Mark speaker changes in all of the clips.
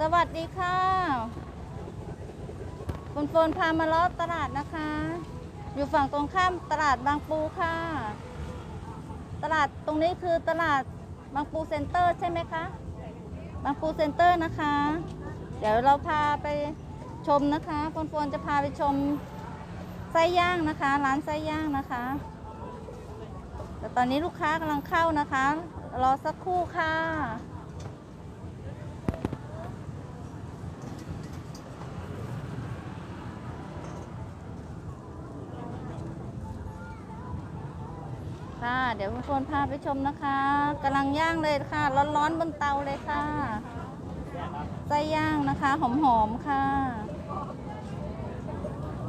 Speaker 1: สวัสดีค่ะคุณโฟนพามาลาะตลาดนะคะ อยู่ฝั่งตรงข้ามตลาดบางปูค่ะ ตลาดตรงนี้คือตลาดบางปูเซ็นเตอร์ใช่ไหมคะ บางปูเซ็นเตอร์นะคะ เดี๋ยวเราพาไปชมนะคะคุณโฟนจะพาไปชมไส้ย่างนะคะ ร้านไส้ย่างนะคะ แต่ตอนนี้ลูกค้ากำลังเข้านะคะ รอสักครู่ค่ะ ค่ะ เดี๋ยวคุณคนพาไปชมนะคะกำลังย่างเลยค่ะ ร้อนๆบนเตาเลยค่ะไส้ย่างนะคะ หอมๆค่ะ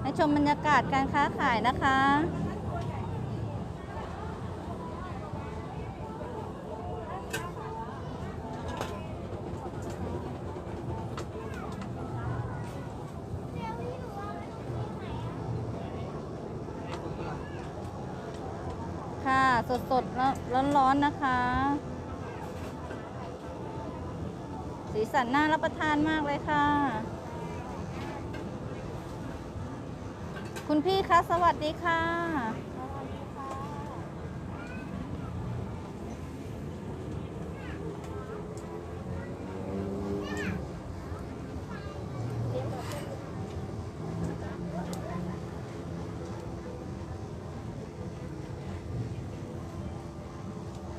Speaker 1: ให้ชมบรรยากาศการค้าขายนะคะ ค่ะ สดๆแล้วร้อนๆนะคะ สีสันน่ารับประทานมากเลยค่ะ คุณพี่คะสวัสดีค่ะ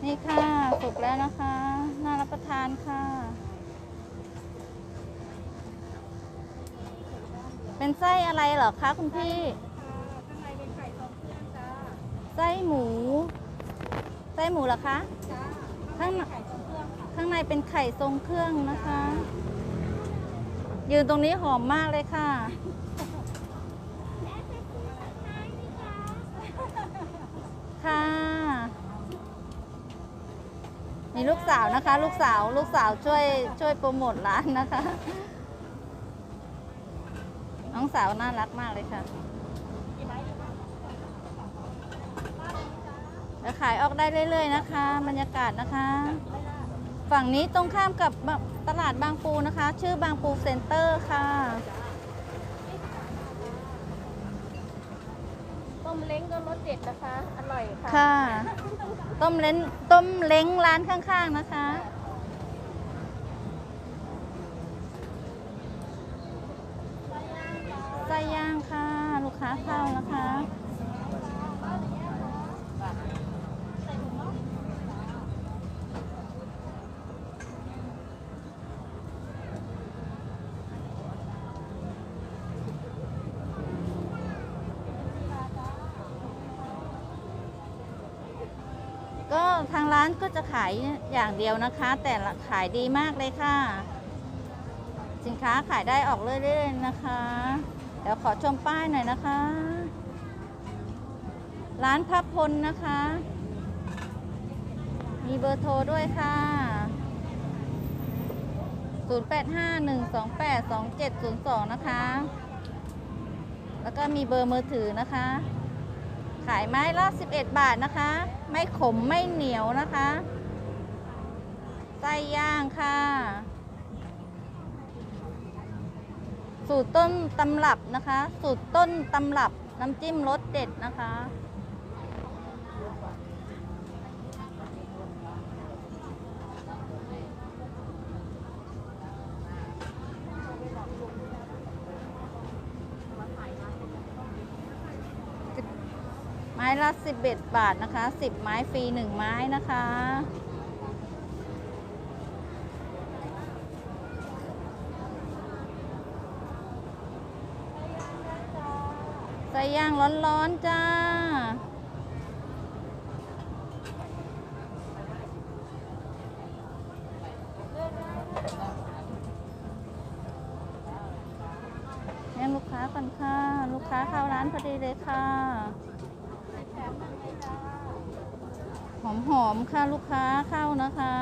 Speaker 1: นี่ค่ะ สุ กแล้วนะคะ น่ารับประทานค่ะ เป็นไส้อะไรเหรอคะคุณพี่
Speaker 2: ข้างในเป็นไข่ทรงเครื่องจ้า
Speaker 1: ไส้หมู ไส้หมูเหรอคะ
Speaker 2: จ้า
Speaker 1: ข้างใน
Speaker 2: ไข่ทรงเครื่องค่ะ
Speaker 1: ข้างในเป็นไข่ทรงเครื่องนะคะ ยืนตรงนี้หอมมากเลยค่ะ มีลูกสาวนะคะ ลูกสาวลูกสาวช่วยช่วยโปรโมทร้านนะคะ น้องสาวน่ารักมากเลยค่ะจะขายออกได้เรื่อยๆนะคะ บรรยากาศนะคะ ฝั่งนี้ตรงข้ามกับตลาดบางปูนะคะ ชื่อบางปูเซ็นเตอร์ค่ะ
Speaker 2: มเล้งก็รสเด็ดนะคะ อร่อยค่ะ
Speaker 1: ค่ะ ต้มเล้งต้มเล้งร้านข้างๆนะคะ ไส้ย่างค่ะ ลูกค้าเข้านะคะ ก็ ทางร้านก็จะขายอย่างเดียวนะคะ แต่ละขายดีมากเลยค่ะ สินค้าขายได้ออกเรื่อยๆนะคะ เดี๋ยวขอชมป้ายหน่อยนะคะ ร้านพับพลนะคะ มีเบอร์โทรด้วยค่ะ 0851282702 นะคะ แล้วก็มีเบอร์มือถือนะคะ ขายไม้ละ 11 บาทนะคะ ไม่ขมไม่เหนียวนะคะไส้ย่างค่ะ สูตรต้นตำรับนะคะ สูตรต้นตำรับน้ำจิ้มรสเด็ดนะคะ ม้ละ 11 บาทนะคะ 10 ไม้ฟรี 1 ไม้นะคะไส้ย่างร้อนๆจ้ายังลูกค้าก่อนค่ะ ลูกค้าเข้าร้านพอดีเลยค่ะ หอมๆค่ะลูกค้าเข้านะคะ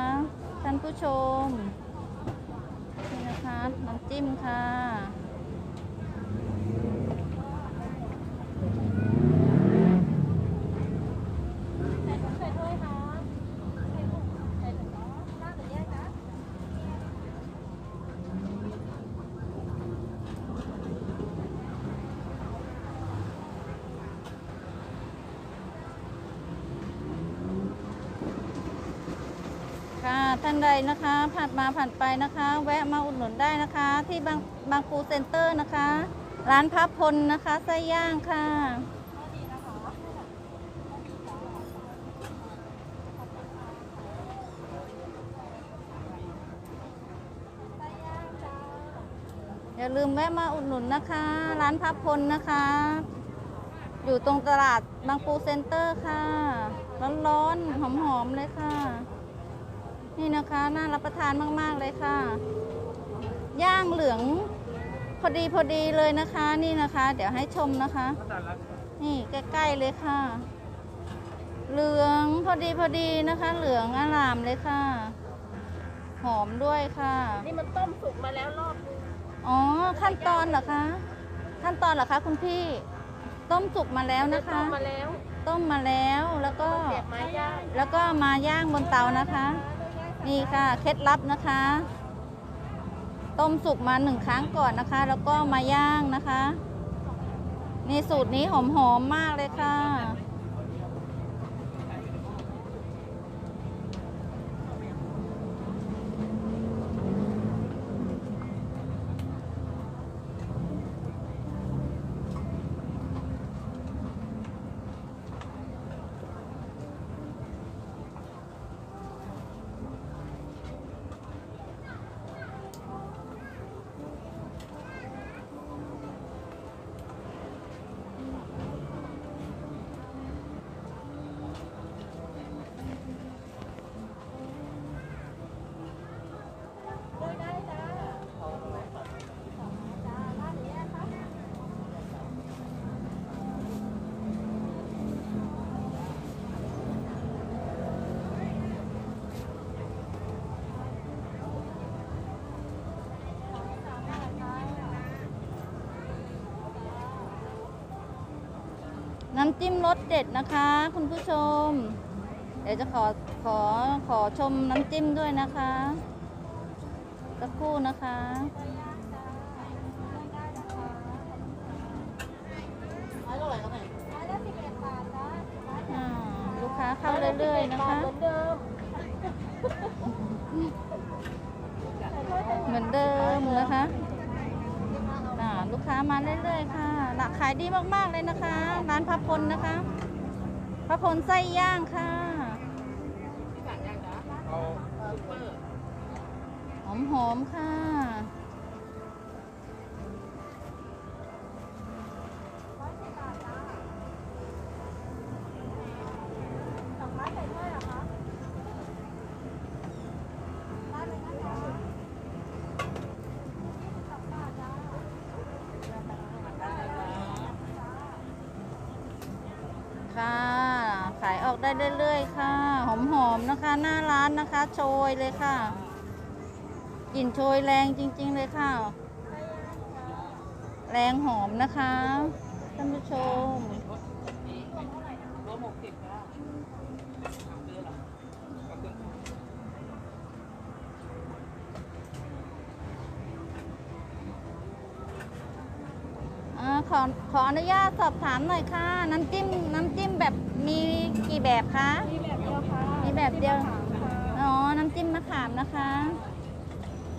Speaker 1: ท่านผู้ชม นี่นะคะ น้ำจิ้มค่ะ
Speaker 2: ใส่ถุงใส่ถ้วยค่ะใส่ถุงใส่ถุงเนาะราดหรือแยกนะ
Speaker 1: ท่านใดนะคะผ่านมาผ่านไปนะคะ แวะมาอุดหนุนได้นะคะ ที่บางบางปูเซ็นเตอร์นะคะ ร้านพับพลนะคะไส้ย่างค่ะอย่าลืมแวะมาอุดหนุนนะคะ ร้านพับพลนะคะ อยู่ตรงตลาดบางปูเซ็นเตอร์ค่ะ ร้อนๆหอมๆเลยค่ะ นี่นะคะน่ารับประทานมาก ๆ เลยค่ะ ย่างเหลือง พอดีพอดีเลยนะคะนี่นะคะ เดี๋ยวให้ชมนะคะ นี่ใกล้ๆเลยค่ะ เหลืองพอดีพอดีนะคะ เหลืองอลามเลยค่ะ หอมด้วยค่ะ
Speaker 2: นี่มันต้มสุกมาแล้วรอบนึง
Speaker 1: อ๋อขั้นตอนเหรอคะขั้นตอนเหรอคะคุณพี่ ต้มสุกมาแล้วนะคะ
Speaker 2: ต้มมาแล้ว
Speaker 1: ต้มมาแล้วแล้วก็
Speaker 2: เสียบไม้ย่าง
Speaker 1: แล้วก็มาย่างบนเตานะคะ นี่ค่ะเคล็ดลับนะคะ ต้มสุกมาหนึ่งครั้งก่อนนะคะ แล้วก็มาย่างนะคะ นี่สูตรนี้หอมๆมมากเลยค่ะ
Speaker 2: น้ำ
Speaker 1: จิ้มรสเด็ดนะคะ คุณผู้ชม เดี๋ยวจะขอขอขอชมน้ำจิ้มด้วยนะคะสักครู่นะคะ
Speaker 2: ร้อยละสิบเอ็ดบาทจ้า
Speaker 1: อ่าลูกค้าเข้าเรื่อยๆนะคะ
Speaker 2: เหมือนเดิม
Speaker 1: เหมือนเดิมนะคะอ่า ลูกค้ามาเรื่อยๆค่ะหลักขายดีมากๆเลยนะคะ ร้านพระพลนะคะพระพลไส้ย่างค่ะหอมๆค่ะ
Speaker 2: สองไม้ใส่ถ้วยเหรอคะร้านไหนนะคะสองบาทจ้า
Speaker 1: ค่ะ ขายออก ได้เรื่อยๆค่ะ หอมๆนะคะ หน้าร้านนะคะ โชยเลยค่ะกลิ่นโชยแรงจริง ๆเลยค่ะ แรงหอมนะคะท่านผู้ชม ขอขออนุญาตสอบถามหน่อยค่ะ น้ำจิ้มน้ำจิ้มแบบมีกี่แบบคะ
Speaker 2: มีแบบเดียวค่ะ
Speaker 1: มีแบบเดียว
Speaker 2: มะขามค่ะ
Speaker 1: อ๋อน้ำจิ้มมะขามนะคะ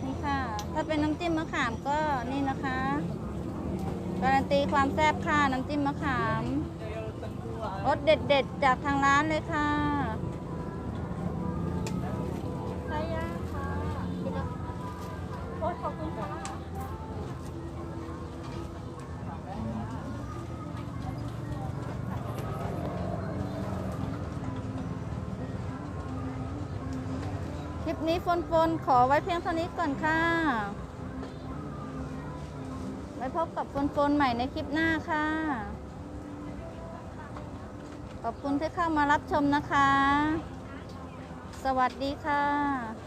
Speaker 1: นี่ค่ะ ถ้าเป็นน้ำจิ้มมะขามก็นี่นะคะการันตีความแซ่บค่ะน้ำจิ้มมะขามรสเด็ดๆจากทางร้านเลยค่ะ
Speaker 2: ค
Speaker 1: ลิปนี้ฟนฟนขอไว้เพียงเท่านี้ก่อนค่ะ ไว้พบกับฟนฟนใหม่ในคลิปหน้าค่ะ ขอบคุณที่เข้ามารับชมนะคะ สวัสดีค่ะ